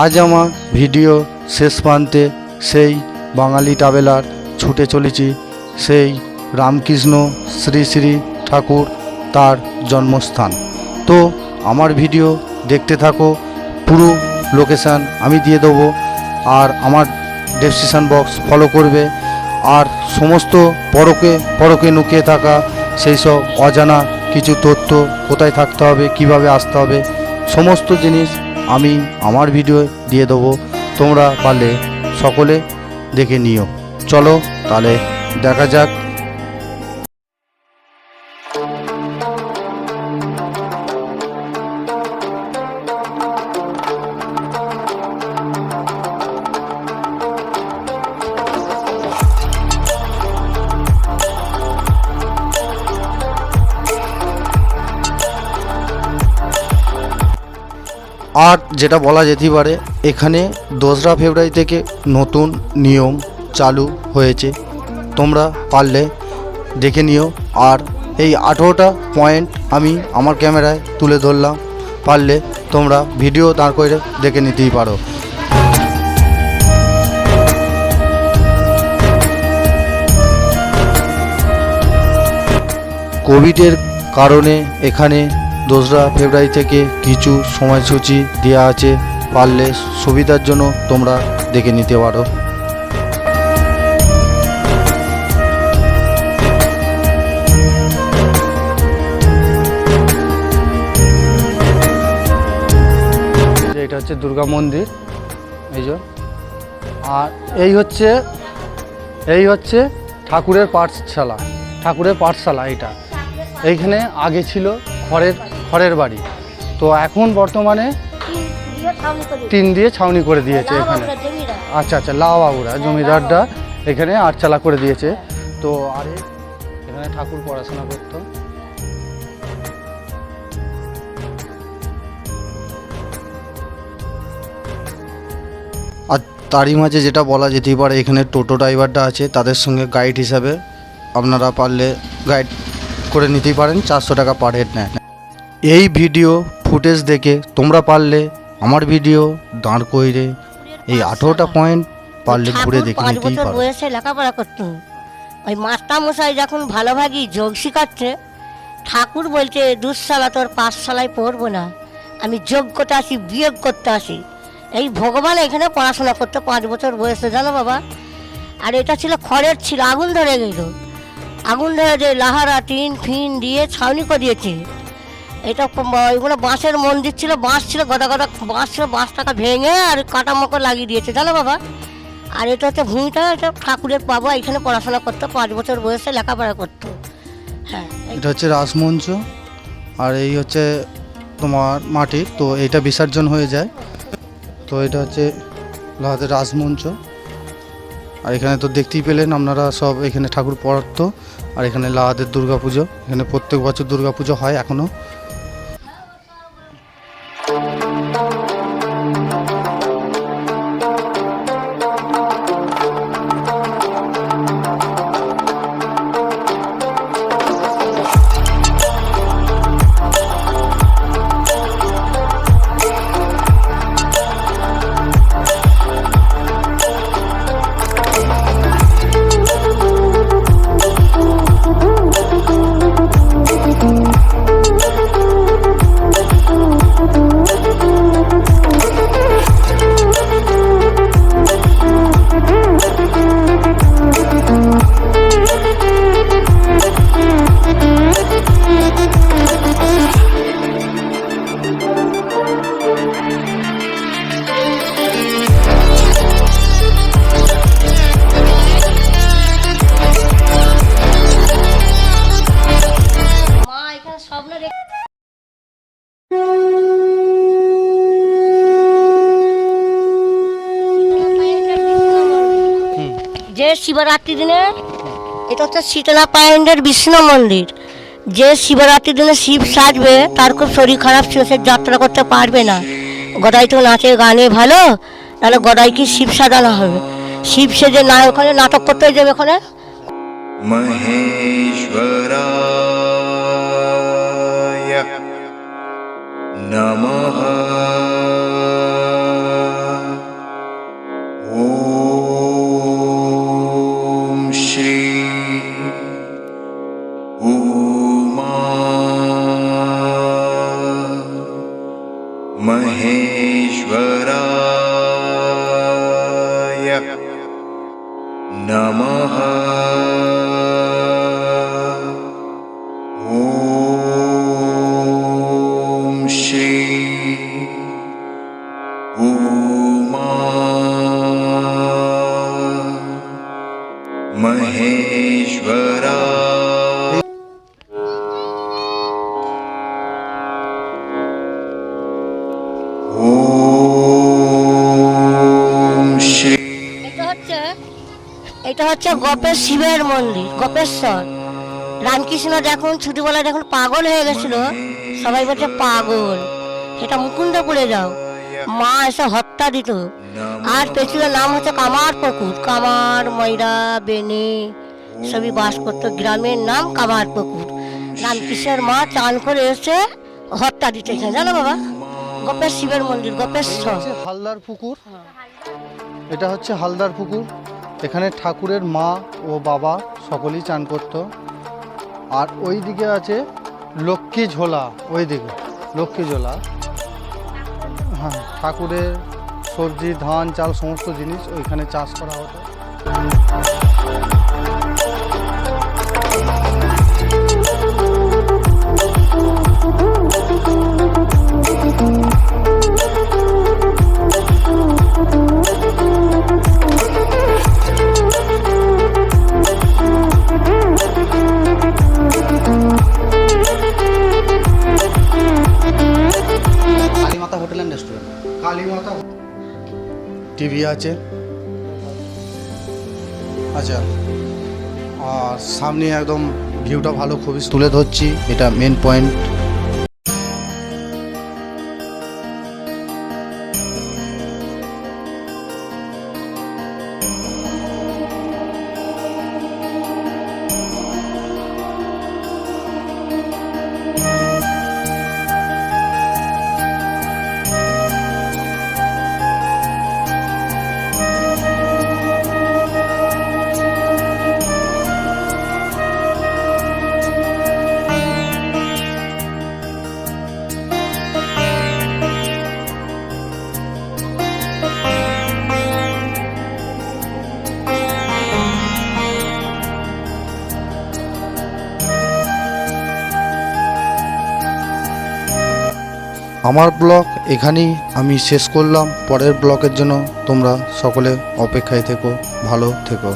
আজ আমার ভিডিও শেষ প্রান্তে সেই বাঙালি ট্রাভেলার ছুটে চলেছি, সেই রামকৃষ্ণ শ্রী শ্রী ঠাকুর তার জন্মস্থান। তো আমার ভিডিও দেখতে থাকো, পুরো লোকেশান আমি দিয়ে দেবো আর আমার ডেসক্রিপশান বক্স ফলো করবে আর সমস্ত পরকে পরকে নুকিয়ে থাকা সেই সব অজানা কিছু তথ্য কোথায় থাকতে হবে, কীভাবে আসতে হবে, সমস্ত জিনিস আমি আমার ভিডিও দিয়ে দেবো। তোমরা পারলে সকলে দেখে নিও। চলো তাহলে দেখা যাক যেটা বলা যেতেই পারে, এখানে দোসরা ফেব্রুয়ারি থেকে নতুন নিয়ম চালু হয়েছে। তোমরা পারলে দেখে নিও। আর এই আঠেরোটা পয়েন্ট আমি আমার ক্যামেরায় তুলে ধরলাম। পারলে তোমরা ভিডিও দাঁড় করে দেখে নিতেই পারো। কোভিডের কারণে এখানে দোসরা ফেব্রুয়ারি থেকে কিছু সময়সূচি দেওয়া আছে। পারলে সুবিধার জন্য তোমরা দেখে নিতে পারো। এটা হচ্ছে দুর্গা মন্দির, এই যে। আর এই হচ্ছে এই হচ্ছে ঠাকুরের পাঠশালা। ঠাকুরের পাঠশালা এটা এইখানে আগে ছিল খড়ের খড়ের বাড়ি। তো এখন বর্তমানে টিন দিয়ে ছাউনি করে দিয়েছে এখানে। আচ্ছা আচ্ছা লাও বাবুরা জমিদাররা এখানে আটচালা করে দিয়েছে। তো আরে এখানে ঠাকুর পড়াশোনা করতো। আর তারই মাঝে যেটা বলা যেতেই পারে এখানে টোটো ড্রাইভারটা আছে তাদের সঙ্গে গাইড হিসাবে। আপনারা পারলে গাইড করে নিতেই পারেন চারশো টাকা পার হেড নেয়। এই ভিডিও ফুটেজ দেখে তোমরা পারলে আমার ভিডিও দাঁড় কইরে এই আঠেরোটা পয়েন্ট পারলে ঘুরে দেখে পাঁচ নিতেই বছর পারো। বয়সে লেখাপড়া করতো। ওই মাস্টার মশাই যখন ভালোভাগি যোগ শিখাচ্ছে ঠাকুর বলছে দুঃসালা তোর পাঠশালায় পড়ব না। আমি যোগ করতে আসি বিয়োগ করতে আসি এই ভগবান এখানে পড়াশোনা করতে পাঁচ বছর বয়সে জানো বাবা? আর এটা ছিল খড়ের ছিল আগুন ধরে গেল আগুন ধরে যে লাহারা টিন ফিন দিয়ে ছাউনি করিয়েছে। এটা এগুলো বাঁশের মন্দির ছিল, বাঁশ ছিল, গদা গদা বাঁশ ছিল বাঁশটাকে ভেঙে আর কাটা মকর লাগিয়ে দিয়েছে, জানো বাবা? আর এটা হচ্ছে ভূমিটা, এটা ঠাকুরের বাবা এখানে পড়াশোনা করতো, পাঁচ বছর বয়সে লেখাপড়া করতো। হ্যাঁ এটা হচ্ছে রাসমঞ্চ, আর এই হচ্ছে তোমার মাটির তো এটা বিসর্জন হয়ে যায়। তো এটা হচ্ছে লাহাদের রাসমঞ্চ। আর এখানে তো দেখতেই পেলেন, আপনারা সব এখানে ঠাকুর পড়াতো, আর এখানে লাহাদের দুর্গা পুজো এখানে প্রত্যেক বছর দুর্গা পুজো হয় এখনও যে শিবরাত্রি দিনে, এটা হচ্ছে শীতলা পায়ন্ডের বিষ্ণু মন্দির। যে শিবরাত্রি দিনে শিব সাজবে, তার খুব শরীর খারাপ ছিল, সে যাত্রা করতে পারবে না। গদাই তো নাচে গানে ভালো তাহলে গদাই কি শিব সাজানো হবে? শিব সেজে না, ওখানে নাটক করতে যাবে ওখানে? মহেশ্বরা নমঃ नमः। ॐ श्री उमा महेश्वर। এটা হচ্ছে গোপেশ শিবের মন্দির গপেশ্বর রামকৃষ্ণ যখন ছোটবেলায় যখন পাগল হয়ে গেছিল, সবাই বলছে, পাগল সেটা মুকুন্দপুরে যাও। মা এসে হত্যা দিত। আর পেছনের নাম হচ্ছে কামার পুকুর, কামার, ময়রা বেনে সবই বাস করতো গ্রামের নাম কামার পুকুর। রামকৃষ্ণের মা চান করে এসে হত্যা দিতে এখানে জানো বাবা গোপেশ শিবের মন্দির গোপেশ্বর হালদার পুকুর। এটা হচ্ছে হালদার পুকুর। এখানে ঠাকুরের মা ও বাবা সকলেই চান করত। আর ওই দিকে আছে লক্ষ্মী ঝোলা ওই দিকে লক্ষ্মী ঝোলা। হ্যাঁ ঠাকুরের সবজি, ধান, চাল, সমস্ত জিনিস ওইখানে চাষ করা হতো। টিভি আছে। আচ্ছা আর সামনে একদম ভিউটা ভালো খুবই তুলে ধরছি। এটা মেন পয়েন্ট আমার ব্লগ এখানেই আমি শেষ করলাম। পরের ব্লগের জন্য তোমরা সকলে অপেক্ষায় থেকো, ভালো থেকো।